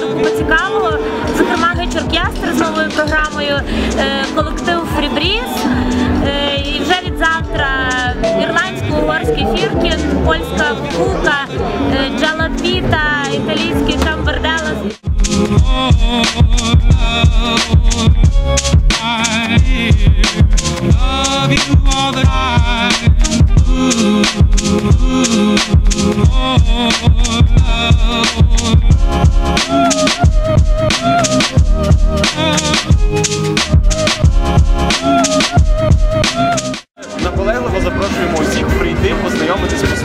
дуже було цікаво. Зокрема, вечір з новою програмою е, колектив Фрібріз. Е, і вже від завтра ірландсько-угорський фіркін, польська кука, е, джалапіта, італійський шамберделес. Leão, muitíssimo